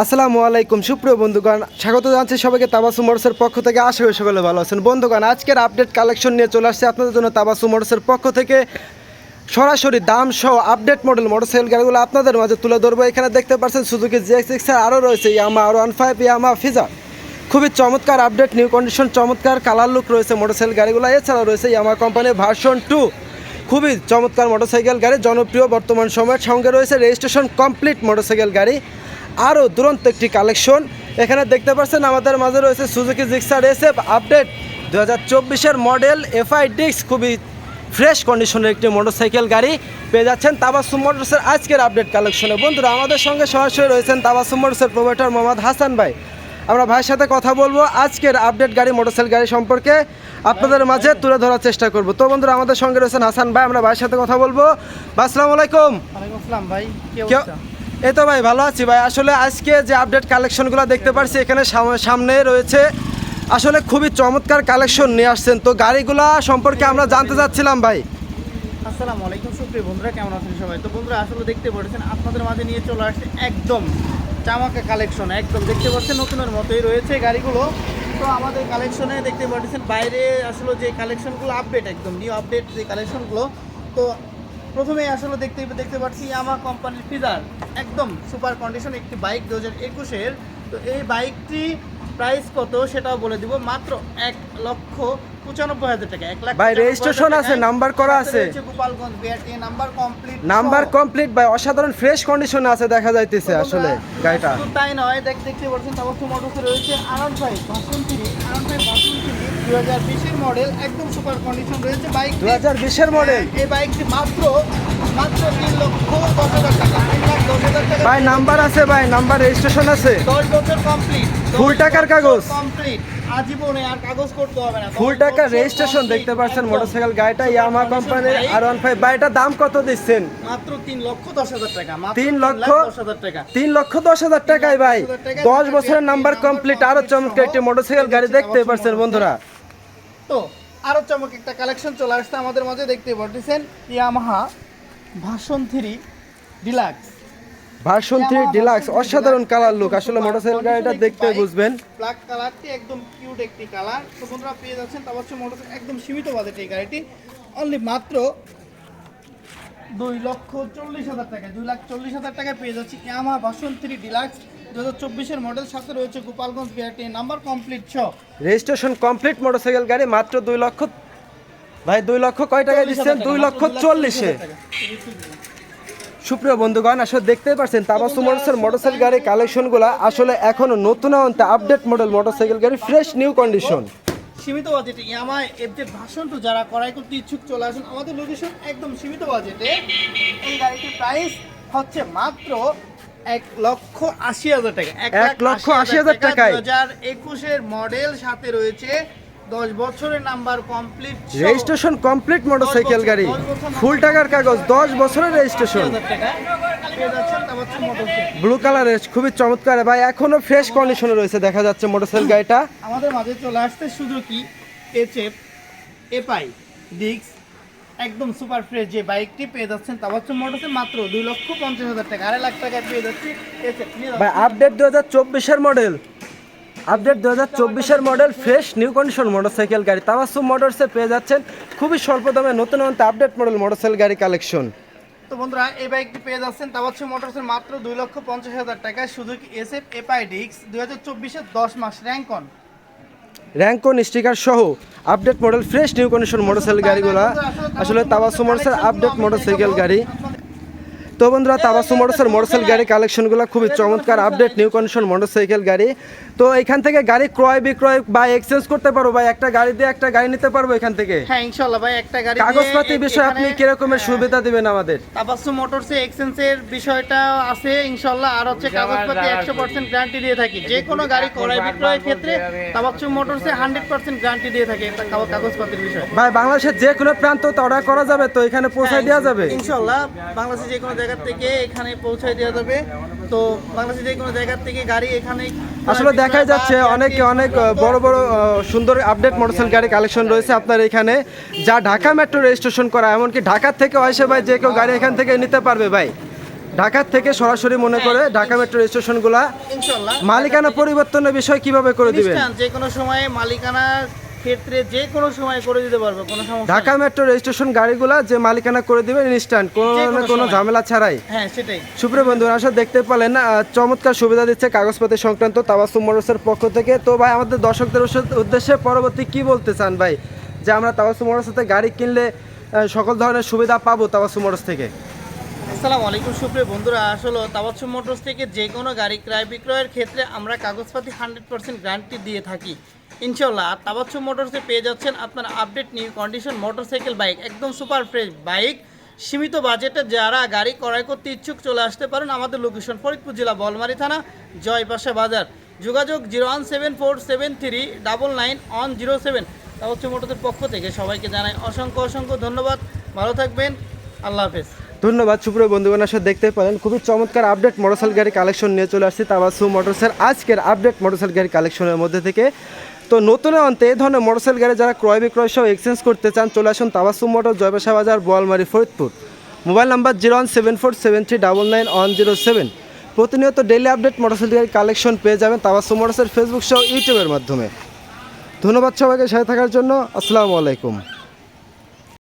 আসসালামু আলাইকুম, সুপ্রিয় বন্ধুগণ। স্বাগত জানাচ্ছি সবাইকে তাবাসু মোটরসের পক্ষ থেকে। আশা করি সকলে ভালো আছেন। বন্ধুগণ, আজকের আপডেট কালেকশন নিয়ে চলে আসছে আপনাদের জন্য তাবাসু মোটরসের পক্ষ থেকে। সরাসরি দাম সহ আপডেট মডেল মোটরসাইকেল গাড়িগুলো আপনাদের মাঝে তুলে ধরবো। এখানে দেখতে পাচ্ছেন সুজুকি জিএক্স সিক্স আরও রয়েছে ইয়ামা আর ওয়ান ফাইভ ইয়ামা ফিজা খুবই চমৎকার আপডেট নিউ কন্ডিশন চমৎকার কালার লুক রয়েছে মোটরসাইকেল গাড়িগুলো। এছাড়াও রয়েছে ইয়ামা কোম্পানির ভার্সন টু খুবই চমৎকার মোটরসাইকেল গাড়ি, জনপ্রিয় বর্তমান সময়ের সঙ্গে রয়েছে রেজিস্ট্রেশন কমপ্লিট মোটরসাইকেল গাড়ি। আরও দুরন্ত একটি কালেকশন। এখানে দেখতে পাচ্ছেন আমাদের মাঝে রয়েছে সুজুকি জিক্সার এসএফ আপডেট দু হাজার চব্বিশের মডেল এফআই ডিক্স খুবই ফ্রেশ কন্ডিশনের একটি মোটরসাইকেল গাড়ি পেয়ে যাচ্ছেন তাবাসুম মোটরসের আজকের আপডেট কালেকশনে। বন্ধুরা আমাদের সঙ্গে সরাসরি রয়েছেন তাবাসুম মোটরসের প্রোভাইডার মোহাম্মদ হাসান ভাই। আমরা ভাইয়ের সাথে কথা বলব আজকের আপডেট গাড়ি মোটরসাইকেল গাড়ি সম্পর্কে। আপনাদের মাঝে তুলে ধরার চেষ্টা করব। তো বন্ধুরা আমাদের সঙ্গে রয়েছেন হাসান ভাই আমরা ভাইয়ের সাথে কথা বলব। আসসালামু আলাইকুম। ভাই এই তো ভাই, ভালো আছি ভাই। আসলে আজকে যে আপডেট কালেকশনগুলো দেখতে পারছি, এখানে সাম- সামনে রয়েছে, আসলে খুবই চমৎকার কালেকশন নিয়ে আসছেন। তো গাড়িগুলা সম্পর্কে আমরা জানতে চাচ্ছিলাম ভাই। আসসালামু আলাইকুম সুপ্রিয় বন্ধুরা, কেমন আছেন সবাই? তো বন্ধুরা, আসলে দেখতে পাচ্ছেন, আপনাদের মাঝে নিয়ে চলে আসছে একদম চামাকা কালেকশন একদম দেখতে পাচ্ছেন, নতুনের মতোই রয়েছে গাড়িগুলো। তো আমাদের কালেকশনে দেখতে পাচ্ছেন, বাইরে আসলে যে কালেকশনগুলো আপডেট একদম নিউ আপডেট যে কালেকশনগুলো তো প্রথমেই আসলে দেখতে দেখতে পাচ্ছি ইয়ামা কোম্পানির ফিজার একদম সুপার কন্ডিশন একটি বাইক দু হাজার একুশের। তো এই বাইকটি প্রাইস কত সেটাও বলে দিব। মাত্র এক লক্ষ পঁচানব্বই হাজার টাকা। এক লাখ ভাই, হাজার আছে, নাম্বার করা আছে। Gopalganj BRT number complete number complete ভাই অসাধারণ ফ্রেশ কন্ডিশনে আছে দেখা যাইতেছে আসলে গাড়িটা। তাই নয় দেখ দেখতে পাচ্ছেন তাবস্তু মোটরসে রয়েছে আনন্দ ভাই ভাষণ থ্রি আনন্দ ভাই দু হাজার বিশের মডেল একদম সুপার কন্ডিশন রয়েছে। বাইক দু হাজার বিশের মডেল এই বাইকটি মাত্র মাত্র তিন লক্ষ দশ হাজার টাকা তিন লাখ দশ হাজার টাকা ভাই নাম্বার আছে ভাই নাম্বার রেজিস্ট্রেশন আছে। দশ বছর কমপ্লিট Full টাকার কাগজ? কমপ্লিট। আজীবনে আর কাগজ করতে হবে না। ফুল টাকা রেজিস্ট্রেশন দেখতে পাচ্ছেন। মোটরসাইকেল গাড়িটা ইয়ামা কোম্পানির আর ওয়ান ফাইভ ভাই দাম কত দিচ্ছেন? মাত্র তিন লক্ষ দশ হাজার টাকা তিন লক্ষ? দশ হাজার টাকা। তিন লক্ষ দশ হাজার টাকায় ভাই দশ বছরের নাম্বার কমপ্লিট। আরও চমৎকার একটি মোটরসাইকেল গাড়ি দেখতে পাচ্ছেন বন্ধুরা। তো আরও চমক একটা কালেকশন চলে আসছে আমাদের মাঝে। দেখতে পাচ্ছেন ইয়ামাহা ভাষণ three deluxe version three deluxe অসাধারণ কালার লুক আসলে মোটরসাইকেল গাড়িটা দেখতে বুঝবেন। ব্ল্যাক কালারটি একদম কিউট একটি কালার তো বন্ধুরা পেয়ে যাচ্ছেন তা হচ্ছে মোটরসাইকেল একদম সীমিত বাজেট এই গাড়িটি। অনলি মাত্র দুই লক্ষ চল্লিশ হাজার টাকায় দুই লাখ চল্লিশ হাজার টাকায় পেয়ে যাচ্ছি ইয়ামাহা ভাষণ থ্রি ডিলাক্স। দু হাজার চব্বিশের মডেল সাথে রয়েছে গোপালগঞ্জ বিআরটি নাম্বার কমপ্লিট ছ। রেজিস্ট্রেশন কমপ্লিট মোটরসাইকেল গাড়ি মাত্র দুই লক্ষ ভাই দুই লক্ষ কয় টাকায় দিচ্ছেন? দুই লক্ষ চল্লিশে। সুপ্রিয় বন্ধুগণ আসলে দেখতেই পাচ্ছেন তাবাসু মোটরসের মোটরসাইকেল গাড়ির কালেকশনগুলো আসলে এখনও নতুন আপডেট মডেল মোটরসাইকেল গাড়ি ফ্রেশ নিউ কন্ডিশন সীমিত বাজেটে ইয়ামাই এফজেড ভাষণ টু যারা করাই করতে ইচ্ছুক চলে আসুন আমাদের লোকেশন একদম সীমিত বাজেটে। এই গাড়িটির প্রাইস হচ্ছে মাত্র এক লক্ষ আশি হাজার টাকা। এক লক্ষ আশি হাজার টাকা। দু হাজার একুশের মডেল সাথে রয়েছে দশ বছরের number complete registration complete motorcycle গাড়ি। ফুল টাকার কাগজ দশ বছরের রেজিস্ট্রেশন মোটরসাইকেল ব্লু কালারের খুবই চমৎকার। ভাই এখনও ফ্রেশ কন্ডিশনে রয়েছে দেখা যাচ্ছে মোটরসাইকেল গাড়িটা। আমাদের মাঝে চলে আসছে সুজুকি এইচএফ এপাই ডিক্স একদম সুপার ফ্রেশ যে বাইকটি পেয়ে যাচ্ছেন তা হচ্ছে মোটরসে মাত্র দুই লক্ষ পঞ্চাশ হাজার টাকা আড়াই লাখ টাকায় পেয়ে যাচ্ছি এইচএফ ভাই আপডেট দু হাজার চব্বিশের মডেল আপডেট দু হাজার চব্বিশের model fresh new condition motorcycle গাড়ি। তামাসু মোটরসে পেয়ে যাচ্ছেন খুবই স্বল্প দামে নতুন নতুন আপডেট মডেল মোটরসাইকেল গাড়ি কালেকশন তো বন্ধুরা এই বাইকটি পেয়ে যাচ্ছেন তা হচ্ছে মোটরসের মাত্র দুই লক্ষ পঞ্চাশ হাজার টাকায় সুজুকি এসএফ এপাই ডিক্স দুই হাজার চব্বিশের দশ মাস র্যাঙ্ক অন র্যাঙ্কন স্টিকার সহ update model fresh new condition motorcycle গাড়িগুলো। আসলে তাবাসু মোটরসের আপডেট মোটরসাইকেল গাড়ি। তো বন্ধুরা তাবাসু মোটরসের মোটরসাইকেল গাড়ি কালেকশনগুলো খুবই চমৎকার। আপডেট নিউ কন্ডিশন মোটরসাইকেল গাড়ি। তো এখান থেকে গাড়ি ক্রয় বিক্রয় বা এক্সচেঞ্জ করতে পারব বা একটা গাড়ি দিয়ে একটা গাড়ি নিতে পারব এখান থেকে? হ্যাঁ ইনশাল্লাহ ভাই একটা গাড়ি কাগজপাতি বিষয়ে আপনি এখানে- কিরকমের হ্যাঁ, সুবিধা দিবেন আমাদের? তাবাসু মোটরসে এক্সচেঞ্জের বিষয়টা আছে ইনশাল্লাহ। আর হচ্ছে কাগজপাতি একশো পার্সেন্ট গ্যারান্টি দিয়ে থাকি। যে কোনো গাড়ি ক্রয় বিক্রয়ের ক্ষেত্রে তাবাসু মোটরসে হান্ড্রেড পার্সেন্ট গ্যারান্টি দিয়ে থাকে একটা কাগজপাতির বিষয়। ভাই বাংলাদেশের যে কোনো প্রান্ত তো অর্ডার করা যাবে তো এখানে পৌঁছে দেওয়া যাবে? ইনশাল্লাহ বাংলাদেশের যে কোনো জায়গা থেকে এখানে পৌঁছায় দেওয়া যাবে। তো বাংলাদেশের যে কোনো জায়গা থেকে গাড়ি এখানে আসলে দেখাই যাচ্ছে অনেক অনেক বড় বড় সুন্দর আপডেট মোটরসাইকেল গাড়ি কালেকশন রয়েছে আপনার এখানে। যা ঢাকা মেট্রো রেজিস্ট্রেশন করা এমনকি ঢাকা থেকে আসে ভাই যে কেউ গাড়ি এখান থেকে নিতে পারবে ভাই। ঢাকার থেকে সরাসরি মনে করে ঢাকা মেট্রো স্টেশনগুলা মালিকানা পরিবর্তনের বিষয় কীভাবে করে দিবেন? যে কোনো সময়ে মালিকানার ক্ষেত্রে যে কোনো সময় করে দিতে পারবে কোনো সমস্যা ঢাকা মেট্রো রেজিস্ট্রেশন গাড়িগুলা যে মালিকানা করে দিবেন ইনস্ট্যান্ট কোনো কোনো। ঝামেলা ছাড়াই। হ্যাঁ সেটাই। সুপ্রিয় বন্ধু আসলে দেখতে পেলেন চমৎকার সুবিধা দিচ্ছে কাগজপত্র সংক্রান্ত তাবাসুম মোটরসের পক্ষ থেকে। তো ভাই আমাদের দর্শকদের উদ্দেশ্যে পরবর্তী কি বলতে চান ভাই? যে আমরা তাবাসুম মোটরস থেকে গাড়ি কিনলে সকল ধরনের সুবিধা পাবো তাবাসুম মোটরস থেকে? আসসালামু আলাইকুম সুপ্রিয় বন্ধুরা আসলে তাবাচ্ছু মোটরস থেকে যে কোনো গাড়ি ক্রয় বিক্রয়ের ক্ষেত্রে আমরা কাগজপাতি হান্ড্রেড পার্সেন্ট গ্যারান্টি দিয়ে থাকি। ইনশাল্লাহ আর তাবাচ্ছু মোটরসে পেয়ে যাচ্ছেন আপনার update new condition motorcycle bike একদম সুপার ফ্রেশ বাইক সীমিত বাজেটে যারা গাড়ি ক্রয় করতে ইচ্ছুক চলে আসতে পারেন আমাদের লোকেশন ফরিদপুর জেলা বলমারি থানা, জয়পাশা বাজার। যোগাযোগ zero one seven four seven three double nine one zero seven তাবাচ্ছু মোটরসের পক্ষ থেকে সবাইকে জানাই অসংখ্য অসংখ্য ধন্যবাদ। ভালো থাকবেন, আল্লাহ হাফেজ। ধন্যবাদ, সুপ্রিয় বন্ধুগণ, আসলে দেখতে পারেন খুবই চমৎকার আপডেট মোটরসাইকেল গাড়ি কালেকশন নিয়ে চলে আসছি তাবাসু মোটরসের আজকের আপডেট মোটরসাইকেল গাড়ি কালেকশনের মধ্যে থেকে। তো নতুন অন্তে এই ধরনের মোটরসাইকেল গাড়ি যারা ক্রয় বিক্রয় সহ এক্সচেঞ্জ করতে চান, চলে আসুন তাবাসু মোটর জয়বাসা বাজার, Boalmari, Faridpur. Mobile number zero one seven four seven three double nine one zero seven. প্রতিনিয়ত ডেলি আপডেট মোটরসাইকেল গাড়ি কালেকশন পেয়ে যাবেন তাবাসু মোটরসের ফেসবুক সহ ইউটিউবের মাধ্যমে। ধন্যবাদ সবাইকে সাথে থাকার জন্য। আসসালামু আলাইকুম।